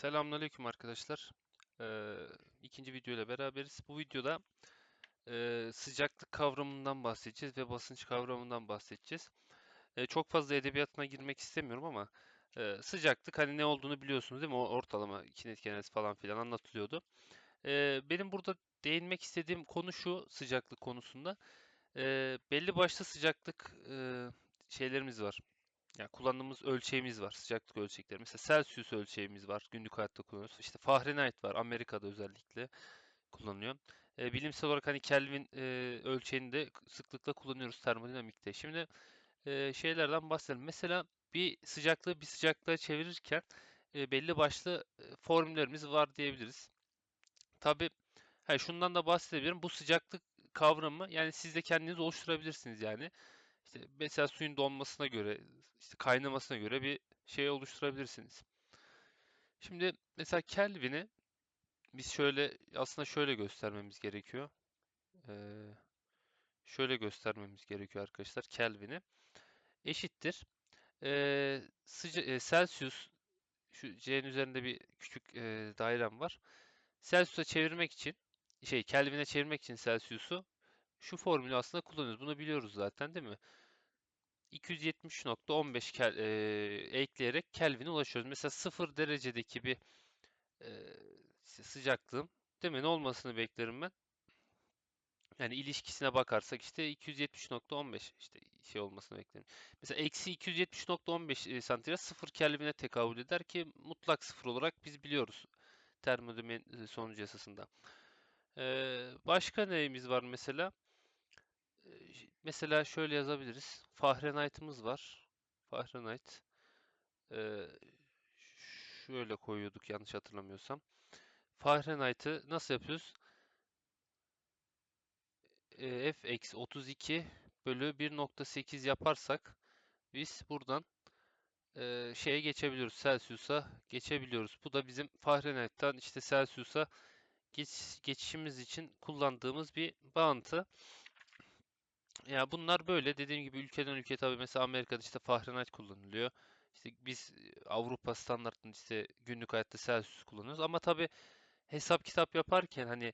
Selamünaleyküm arkadaşlar. Ee, ikinci video ile beraberiz. Bu videoda e, sıcaklık kavramından bahsedeceğiz ve basınç kavramından bahsedeceğiz. E, çok fazla edebiyatına girmek istemiyorum ama e, sıcaklık hani ne olduğunu biliyorsunuz değil mi? O ortalama kinetik enerjisi falan filan anlatılıyordu. E, benim burada değinmek istediğim konu şu sıcaklık konusunda. E, belli başlı sıcaklık e, şeylerimiz var. Yani kullandığımız ölçeğimiz var. Sıcaklık ölçekleri. Mesela Celsius ölçeğimiz var. Günlük hayatta kullanıyoruz. İşte Fahrenheit var. Amerika'da özellikle kullanılıyor. E, bilimsel olarak hani Kelvin e, ölçeğini de sıklıkla kullanıyoruz termodinamikte. Şimdi e, şeylerden bahsedelim. Mesela bir sıcaklığı bir sıcaklığa çevirirken e, belli başlı formüllerimiz var diyebiliriz. Tabii ha, şundan da bahsedebilirim. Bu sıcaklık kavramı yani siz de kendiniz oluşturabilirsiniz yani. İşte mesela suyun donmasına göre, işte kaynamasına göre bir şey oluşturabilirsiniz. Şimdi mesela Kelvin'i biz şöyle aslında şöyle göstermemiz gerekiyor. Ee, şöyle göstermemiz gerekiyor arkadaşlar Kelvin'i. Eşittir. Ee, sıca e, Celsius şu C'nin üzerinde bir küçük e, dairem var. Celsius'a çevirmek için şey Kelvin'e çevirmek için Celsius'u şu formülü aslında kullanıyoruz. Bunu biliyoruz zaten değil mi? 270.15 kel, e, ekleyerek Kelvin'e ulaşıyoruz. Mesela 0 derecedeki bir e, sıcaklığım değil mi? Ne olmasını beklerim ben? Yani ilişkisine bakarsak işte 270.15 işte şey olmasını beklerim. Mesela eksi 270.15 santigrat 0 Kelvin'e tekabül eder ki mutlak sıfır olarak biz biliyoruz termodinamik sonucu yasasında. Ee, başka neyimiz var mesela? Mesela şöyle yazabiliriz. Fahrenheit'ımız var. Fahrenheit. Ee, şöyle koyuyorduk yanlış hatırlamıyorsam. Fahrenheit'ı nasıl yapıyoruz? Ee, F eksi 32 bölü 1.8 yaparsak biz buradan e, şeye geçebiliyoruz. Celsius'a geçebiliyoruz. Bu da bizim Fahrenheit'tan işte Celsius'a geç, geçişimiz için kullandığımız bir bağıntı. Ya bunlar böyle dediğim gibi ülkeden ülkeye tabii mesela Amerika'da işte Fahrenheit kullanılıyor. İşte biz Avrupa standartında işte günlük hayatta Celsius kullanıyoruz ama tabii hesap kitap yaparken hani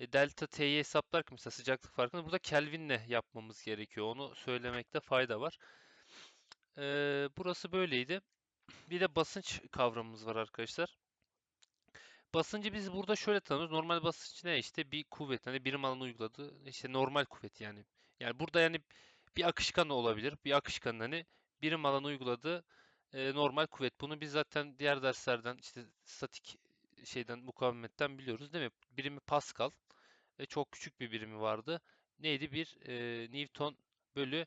e, delta T'yi hesaplarken mesela sıcaklık farkını burada Kelvin'le yapmamız gerekiyor. Onu söylemekte fayda var. Ee, burası böyleydi. Bir de basınç kavramımız var arkadaşlar. Basıncı biz burada şöyle tanımlıyoruz. Normal basınç ne? İşte bir kuvvet. Hani birim alanı uyguladığı işte normal kuvvet yani. Yani burada yani bir akışkan olabilir. Bir akışkanın hani birim alanı uyguladığı e, normal kuvvet. Bunu biz zaten diğer derslerden işte statik şeyden mukavemetten biliyoruz değil mi? Birimi Pascal ve çok küçük bir birimi vardı. Neydi? Bir e, Newton bölü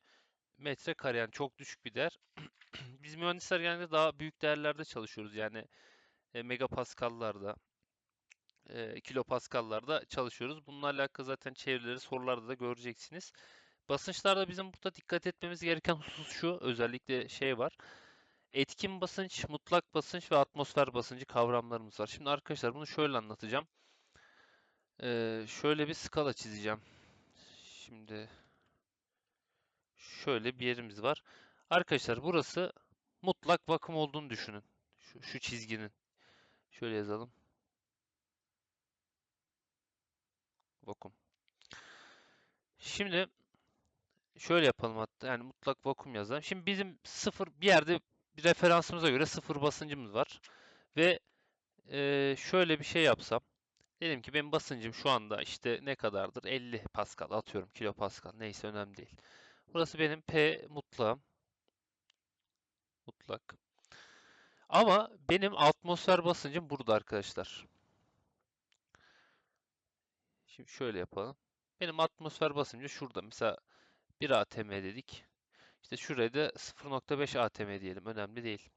metre kare yani çok düşük bir değer. Biz mühendisler genelde daha büyük değerlerde çalışıyoruz. Yani e, megapaskallarda, e, kilopaskallarda çalışıyoruz. Bununla alakalı zaten çevreleri sorularda da göreceksiniz. Basınçlarda bizim burada dikkat etmemiz gereken husus şu. Özellikle şey var. Etkin basınç, mutlak basınç ve atmosfer basıncı kavramlarımız var. Şimdi arkadaşlar bunu şöyle anlatacağım. Ee, şöyle bir skala çizeceğim. Şimdi şöyle bir yerimiz var. Arkadaşlar burası mutlak vakum olduğunu düşünün. Şu, şu çizginin. Şöyle yazalım. Vakum. Şimdi şöyle yapalım hatta yani mutlak vakum yazalım. Şimdi bizim sıfır bir yerde bir referansımıza göre sıfır basıncımız var. Ve e, şöyle bir şey yapsam. Dedim ki benim basıncım şu anda işte ne kadardır? 50 Pascal atıyorum. Kilo Pascal neyse önemli değil. Burası benim P mutlağım. Mutlak. Ama benim atmosfer basıncım burada arkadaşlar. Şimdi şöyle yapalım. Benim atmosfer basıncı şurada. Mesela 1 atm dedik. İşte şuraya da 0.5 atm diyelim. Önemli değil.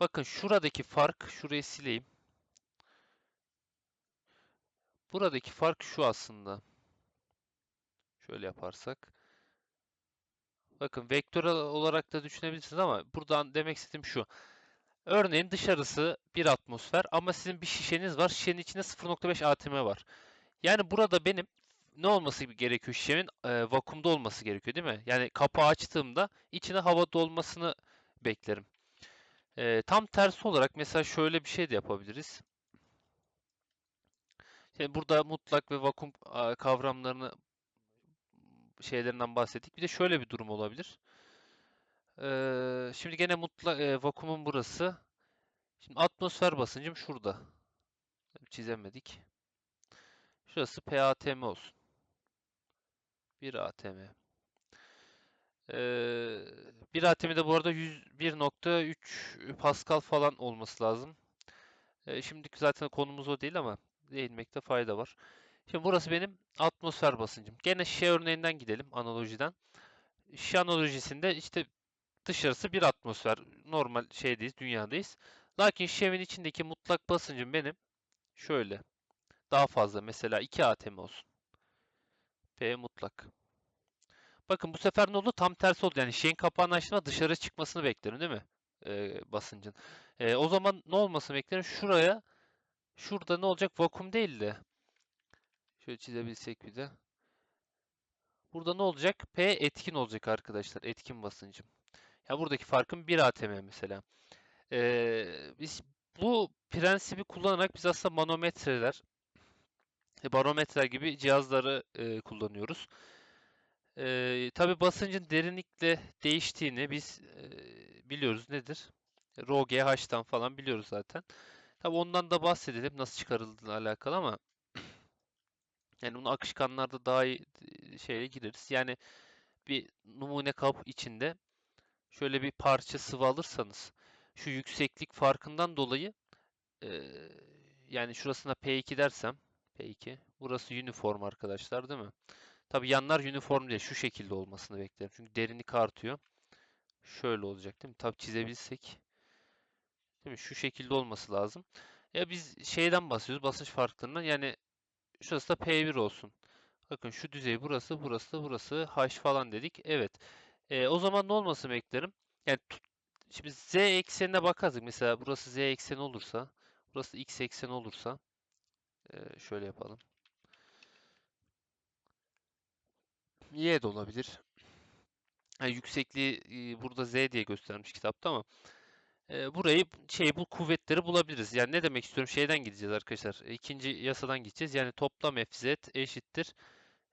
Bakın şuradaki fark, şurayı sileyim. Buradaki fark şu aslında. Şöyle yaparsak. Bakın vektörel olarak da düşünebilirsiniz ama buradan demek istediğim şu. Örneğin dışarısı bir atmosfer ama sizin bir şişeniz var. Şişenin içinde 0.5 atm var. Yani burada benim ne olması gerekiyor? Şişemin e, vakumda olması gerekiyor değil mi? Yani kapağı açtığımda içine hava dolmasını beklerim. Ee, tam tersi olarak mesela şöyle bir şey de yapabiliriz. Şimdi burada mutlak ve vakum kavramlarını şeylerinden bahsettik. Bir de şöyle bir durum olabilir. Ee, şimdi gene mutlak e, vakumun burası. Şimdi atmosfer basıncım şurada. Çizemedik. Şurası PATM olsun. 1 ATM. Ee, 1 ATM'de bu arada 101.3 Pascal falan olması lazım. Ee, şimdiki zaten konumuz o değil ama değinmekte fayda var. Şimdi burası benim atmosfer basıncım. Gene şişe örneğinden gidelim analojiden. Şişe analojisinde işte dışarısı bir atmosfer. Normal şeydeyiz, dünyadayız. Lakin şişemin içindeki mutlak basıncım benim şöyle. Daha fazla mesela 2 atm olsun. P mutlak. Bakın bu sefer ne oldu? Tam tersi oldu. Yani şeyin kapağını açtığımda dışarı çıkmasını beklerim değil mi? Ee, basıncın. Ee, o zaman ne olmasını beklerim? Şuraya şurada ne olacak? Vakum değil de. Şöyle çizebilsek bir de. Burada ne olacak? P etkin olacak arkadaşlar. Etkin basıncım. Ya buradaki farkım 1 atm mesela. Ee, biz bu prensibi kullanarak biz aslında manometreler, barometreler gibi cihazları e, kullanıyoruz. Ee, tabii basıncın derinlikle değiştiğini biz e, biliyoruz nedir? Rho GH'tan falan biliyoruz zaten. Tabii ondan da bahsedelim nasıl çıkarıldığına alakalı ama yani bunu akışkanlarda daha iyi e, şeyle gireriz. Yani bir numune kap içinde şöyle bir parça sıvı alırsanız şu yükseklik farkından dolayı e, yani şurasına P2 dersem P2 burası uniform arkadaşlar değil mi? Tabi yanlar uniform değil. Şu şekilde olmasını beklerim. Çünkü derinlik artıyor. Şöyle olacak değil mi? Tabi çizebilsek. Değil mi? Şu şekilde olması lazım. Ya biz şeyden bahsediyoruz. Basınç farklarından. Yani şurası da P1 olsun. Bakın şu düzey burası, burası da burası. H falan dedik. Evet. E, o zaman ne olmasını beklerim? Yani şimdi Z eksenine bakarız. Mesela burası Z ekseni olursa, burası X ekseni olursa e, şöyle yapalım. Y de olabilir. Yani yüksekliği e, burada Z diye göstermiş kitapta ama e, burayı şey bu kuvvetleri bulabiliriz. Yani ne demek istiyorum? Şeyden gideceğiz arkadaşlar. İkinci yasadan gideceğiz. Yani toplam Fz eşittir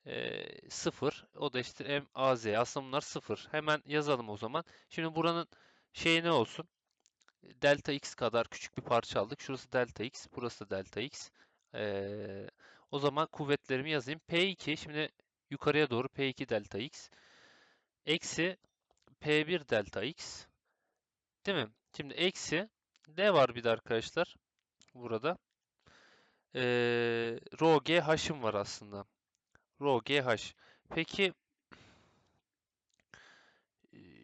e, 0. O da eşittir M AZ. Aslında bunlar 0. Hemen yazalım o zaman. Şimdi buranın şey ne olsun? Delta x kadar küçük bir parça aldık. Şurası delta x, burası da delta x. Ee, o zaman kuvvetlerimi yazayım. P2 şimdi yukarıya doğru P2 delta x eksi P1 delta x değil mi? Şimdi eksi ne var bir de arkadaşlar burada? Ee, rho g h'ım var aslında. Rho g h. Peki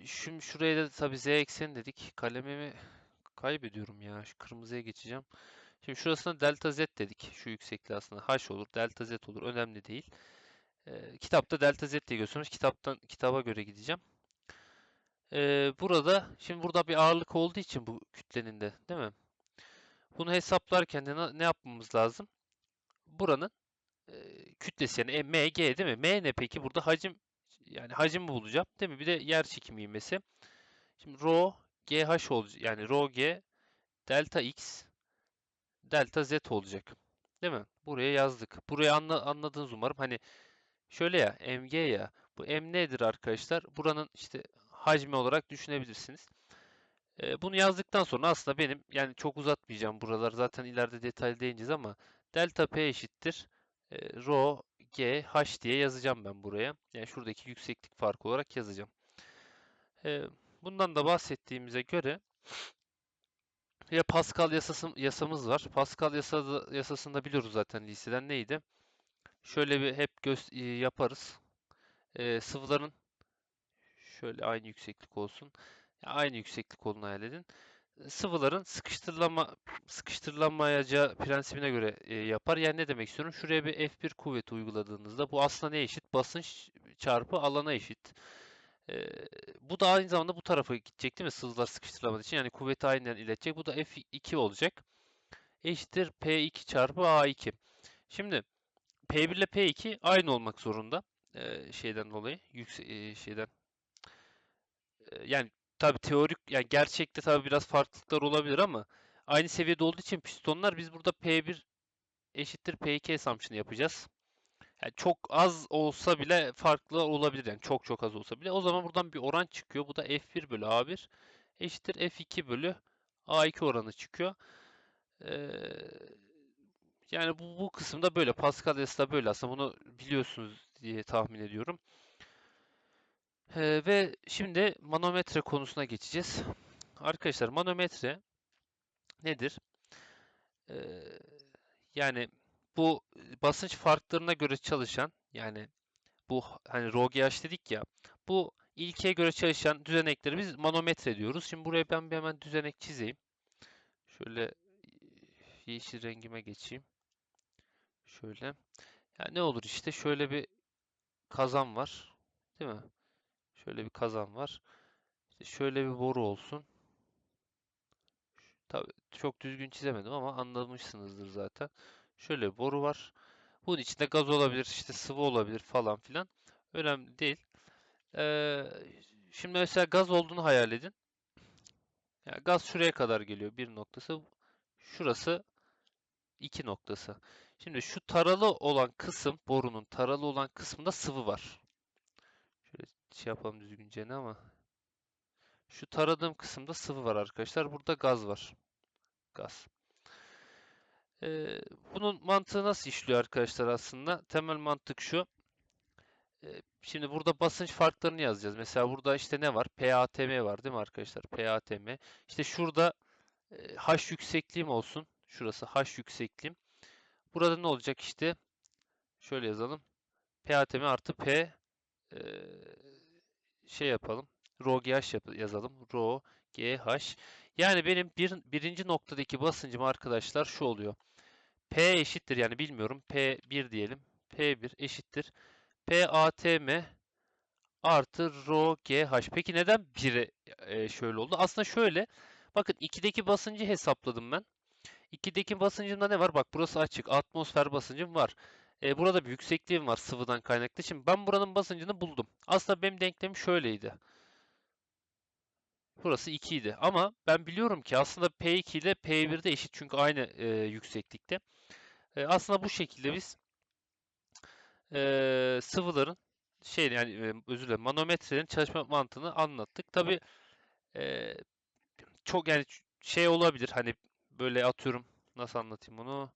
şimdi şuraya da tabii z ekseni dedik. Kalemimi kaybediyorum ya. Şu kırmızıya geçeceğim. Şimdi şurasına delta z dedik. Şu yüksekliği aslında h olur, delta z olur. Önemli değil. E, kitapta delta z diye göstermiş. Kitaptan kitaba göre gideceğim. E, burada şimdi burada bir ağırlık olduğu için bu kütlenin de değil mi? Bunu hesaplarken de ne yapmamız lazım? Buranın e, kütlesi yani mg değil mi? M ne peki? Burada hacim yani hacim bulacağım değil mi? Bir de yer çekimi ivmesi. Şimdi rho gh olacak. Yani rho g delta x delta z olacak. Değil mi? Buraya yazdık. Burayı anla, anladınız umarım. Hani Şöyle ya mg ya bu m nedir arkadaşlar? Buranın işte hacmi olarak düşünebilirsiniz. E, bunu yazdıktan sonra aslında benim yani çok uzatmayacağım buralar zaten ileride detaylı değineceğiz ama delta p eşittir e, rho g h diye yazacağım ben buraya. Yani şuradaki yükseklik farkı olarak yazacağım. E, bundan da bahsettiğimize göre ya Pascal yasası, yasamız var. Pascal yasası, yasasını da biliyoruz zaten liseden neydi? Şöyle bir hep göz yaparız. E, sıvıların şöyle aynı yükseklik olsun. Aynı yükseklik olduğunu hayal edin. Sıvıların sıkıştırılama sıkıştırılamayacağı prensibine göre e, yapar. Yani ne demek istiyorum? Şuraya bir F1 kuvveti uyguladığınızda bu aslında ne eşit? Basınç çarpı alana eşit. E, bu da aynı zamanda bu tarafa gidecek değil mi? Sıvılar sıkıştırılamadığı için. Yani kuvveti aynen iletecek. Bu da F2 olacak. Eşittir P2 çarpı A2. Şimdi P1 ile P2 aynı olmak zorunda. Ee, şeyden dolayı. Yüksek, e, şeyden. E, yani tabii teorik yani gerçekte tabii biraz farklılıklar olabilir ama aynı seviyede olduğu için pistonlar biz burada P1 eşittir P2 assumption yapacağız. Yani çok az olsa bile farklı olabilir yani çok çok az olsa bile. O zaman buradan bir oran çıkıyor. Bu da F1 bölü A1 eşittir F2 bölü A2 oranı çıkıyor. Ee, yani bu, bu kısımda böyle. Pascal da böyle aslında. Bunu biliyorsunuz diye tahmin ediyorum. Ee, ve şimdi manometre konusuna geçeceğiz. Arkadaşlar manometre nedir? Ee, yani bu basınç farklarına göre çalışan yani bu hani ROGH dedik ya bu ilkeye göre çalışan düzenekleri biz manometre diyoruz. Şimdi buraya ben bir hemen düzenek çizeyim. Şöyle yeşil rengime geçeyim. Şöyle. Yani ne olur işte şöyle bir kazan var. Değil mi? Şöyle bir kazan var. İşte şöyle bir boru olsun. Tabii çok düzgün çizemedim ama anlamışsınızdır zaten. Şöyle bir boru var. Bunun içinde gaz olabilir, işte sıvı olabilir falan filan. Önemli değil. Ee, şimdi mesela gaz olduğunu hayal edin. Yani gaz şuraya kadar geliyor bir noktası. Şurası iki noktası. Şimdi şu taralı olan kısım, borunun taralı olan kısmında sıvı var. Şöyle şey yapalım düzgünce ne ama. Şu taradığım kısımda sıvı var arkadaşlar. Burada gaz var. Gaz. Ee, bunun mantığı nasıl işliyor arkadaşlar aslında? Temel mantık şu. Ee, şimdi burada basınç farklarını yazacağız. Mesela burada işte ne var? PATM var değil mi arkadaşlar? PATM. İşte şurada e, H yüksekliğim olsun. Şurası H yüksekliğim. Burada ne olacak işte? Şöyle yazalım. PATM artı P e, şey yapalım. Rho GH yazalım. Rho GH. Yani benim bir, birinci noktadaki basıncım arkadaşlar şu oluyor. P eşittir yani bilmiyorum. P1 diyelim. P1 eşittir. PATM artı rho GH. Peki neden 1'e e, şöyle oldu? Aslında şöyle. Bakın 2'deki basıncı hesapladım ben. 2'deki basıncımda ne var? Bak burası açık. Atmosfer basıncım var. E, burada bir yüksekliğim var sıvıdan kaynaklı. Şimdi ben buranın basıncını buldum. Aslında benim denklemim şöyleydi. Burası 2 idi. Ama ben biliyorum ki aslında P2 ile P1 de eşit çünkü aynı e, yükseklikte. E, aslında bu şekilde biz e, sıvıların şey yani e, özür dilerim manometrenin çalışma mantığını anlattık. Tabi e, çok yani şey olabilir hani böyle atıyorum nasıl anlatayım bunu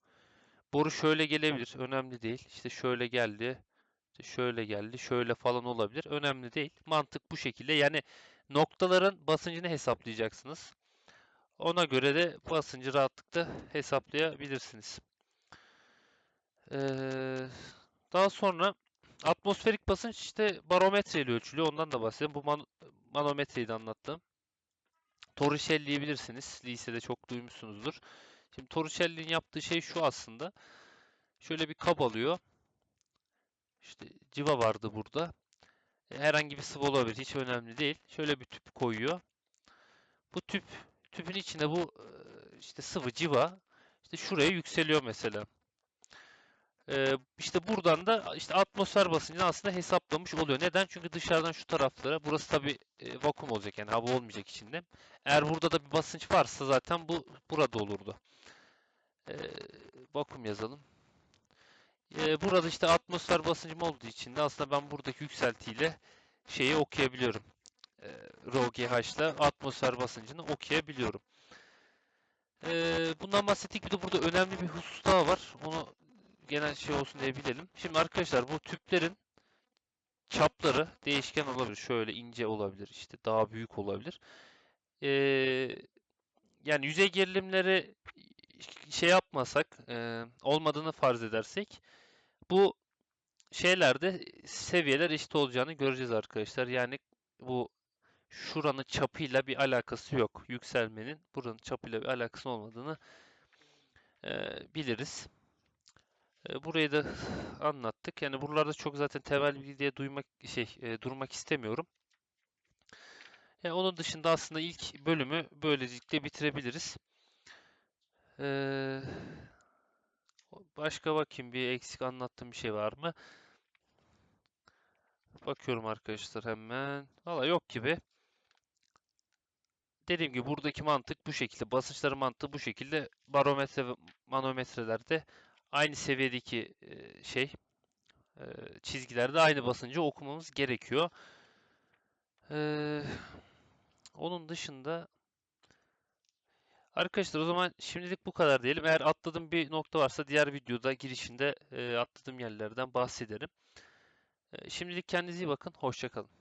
boru şöyle gelebilir önemli değil işte şöyle geldi işte şöyle geldi şöyle falan olabilir önemli değil mantık bu şekilde yani noktaların basıncını hesaplayacaksınız ona göre de basıncı rahatlıkla hesaplayabilirsiniz. Ee, daha sonra atmosferik basınç işte barometre ile ölçülüyor. Ondan da bahsedeyim. Bu man manometreyi de anlattım. Torricelli'yi bilirsiniz. Lisede çok duymuşsunuzdur. Şimdi Torricelli'nin yaptığı şey şu aslında. Şöyle bir kap alıyor. İşte civa vardı burada. Herhangi bir sıvı olabilir. Hiç önemli değil. Şöyle bir tüp koyuyor. Bu tüp tüpün içine bu e, işte sıvı civa işte şuraya yükseliyor mesela. Ee, işte buradan da işte atmosfer basıncını aslında hesaplamış oluyor. Neden? Çünkü dışarıdan şu taraflara, burası tabi e, vakum olacak yani hava olmayacak içinde. Eğer burada da bir basınç varsa zaten bu burada olurdu. Ee, vakum yazalım. Ee, burada işte atmosfer basıncım olduğu için de aslında ben buradaki yükseltiyle şeyi okuyabiliyorum. Ee, Rho GH ile atmosfer basıncını okuyabiliyorum. Ee, bundan bahsettik. Bir de burada önemli bir husus daha var. Onu genel şey olsun diye bilelim. Şimdi arkadaşlar bu tüplerin çapları değişken olabilir. Şöyle ince olabilir. işte daha büyük olabilir. Ee, yani yüzey gerilimleri şey yapmasak, e, olmadığını farz edersek bu şeylerde seviyeler eşit olacağını göreceğiz arkadaşlar. Yani bu şuranın çapıyla bir alakası yok. Yükselmenin buranın çapıyla bir alakası olmadığını e, biliriz. E, burayı da anlattık. Yani buralarda çok zaten temel bilgi diye duymak şey e, durmak istemiyorum. Yani onun dışında aslında ilk bölümü böylelikle bitirebiliriz. Ee, başka bakayım bir eksik anlattığım bir şey var mı? Bakıyorum arkadaşlar hemen. Valla yok gibi. dediğim gibi buradaki mantık bu şekilde. Basınçların mantığı bu şekilde. Barometre ve manometrelerde aynı seviyedeki e, şey e, çizgilerde aynı basıncı okumamız gerekiyor. Eee, onun dışında arkadaşlar o zaman şimdilik bu kadar diyelim. Eğer atladığım bir nokta varsa diğer videoda girişinde e, atladığım yerlerden bahsederim. E, şimdilik kendinize iyi bakın. Hoşça kalın.